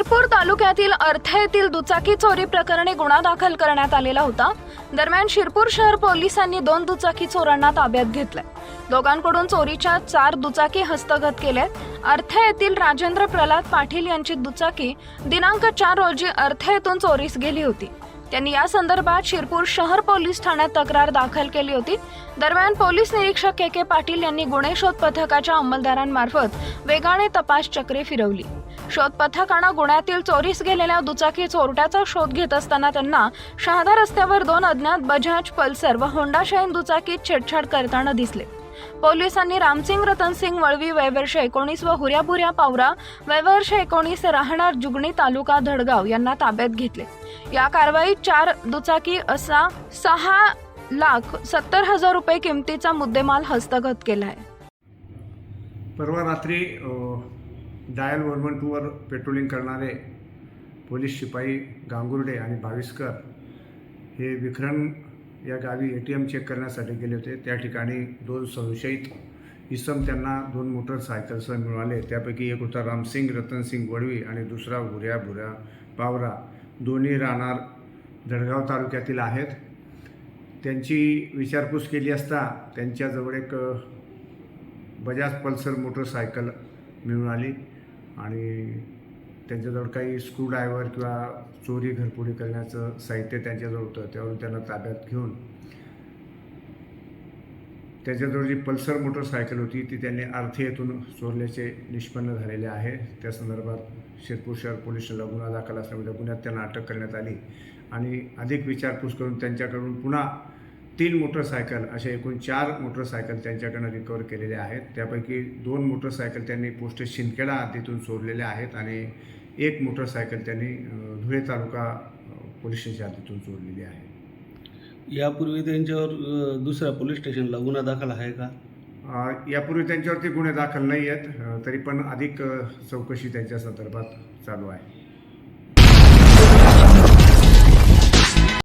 शिरपूर तालुक्यातील अर्थ येथील दुचाकी चोरी प्रकरणी गुन्हा दाखल करण्यात आलेला होता. दरम्यान शिरपूर शहर पोलिसांनी दोन दुचाकी चोरांना ताब्यात घेतलंय. दोघांकडून चोरीच्या चार दुचाकी हस्तगत केल्यात अर्थ येथील राजेंद्र प्रल्हाद पाटील यांची दुचाकी दिनांक चार रोजी अर्थ येथून चोरीस गेली होती. त्यांनी या संदर्भात शिरपूर शहर पोलीस ठाण्यात तक्रार दाखल केली होती. दरम्यान पोलीस निरीक्षक के के पाटील यांनी गुन्हे शोध पथकाच्या अंमलदारांमार्फत वेगाने तपास चक्रे फिरवली. शोध पथकानं गुन्ह्यातील चोरीस गेलेल्या दुचाकी चोरट्याचा शोध घेत असताना त्यांना शहादा रस्त्यावर दोन अज्ञात बजाज पल्सर व होंडा शाईन दुचाकीत छेडछाड करताना दिसले. पोलिसांनी रामसिंग रतनसिंग वळवी वयवर्ष एकोणीस व हुऱ्याभुऱ्या पावरा वयवर्ष एकोणीस राहणार जुगणी तालुका धडगाव यांना ताब्यात घेतले. या कारवाईत चार दुचाकी असा सहा लाख सत्तर हजार रुपये किमतीचा मुद्देमाल हस्तगत केला आहे परवा रात्री डायल वन वन टूवर पेट्रोलिंग करणारे पोलीस शिपाई गांगुर्डे आणि भाविस्कर हे विखरण या गावी ए टी एम चेक करण्यासाठी गेले होते. त्या ठिकाणी दोन संशयित इसम त्यांना दोन मोटरसायकल्स मिळाले. त्यापैकी एक होता रामसिंग रतनसिंग वडवी आणि दुसरा भुऱ्या भुऱ्या पावरा दोन्ही राहणार जळगाव तालुक्यातील आहेत. त्यांची विचारपूस केली असता त्यांच्याजवळ एक बजाज पल्सर मोटरसायकल मिळून आली आणि त्यांच्याजवळ काही स्क्रूड्रायव्हर किंवा चोरी घरपुडी करण्याचं साहित्य त्यांच्याजवळ होतं. त्यावरून त्यांना ताब्यात घेऊन त्याच्याजवळ जी पल्सर मोटरसायकल होती ती त्यांनी आर्थे येथून चोरल्याचे निष्पन्न झालेले आहे. त्या संदर्भात शिरपूर शहर पोलीस गुन्हा दाखल असल्यामुळे गुन्ह्यात त्यांना अटक करण्यात आली आणि अधिक विचारपूस करून त्यांच्याकडून पुन्हा तीन मोटरसायकल असे एकूण चार मोटरसायकल त्यांच्याकडनं रिकवर केलेले आहेत. त्यापैकी दोन मोटरसायकल त्यांनी पोस्ट शिंदखेडा हद्दीतून चोरलेल्या आहेत आणि एक मोटरसायकल त्यांनी धुळे तालुका अ, पोलीस स्टेशन हद्दीतून चोरलेली आहे. यापूर्वी त्यांच्यावर दुसऱ्या पोलीस स्टेशनला गुन्हा दाखल आहे का? यापूर्वी त्यांच्यावरती गुन्हे दाखल नाही आहेत तरी पण अधिक चौकशी त्यांच्या संदर्भात चालू आहे.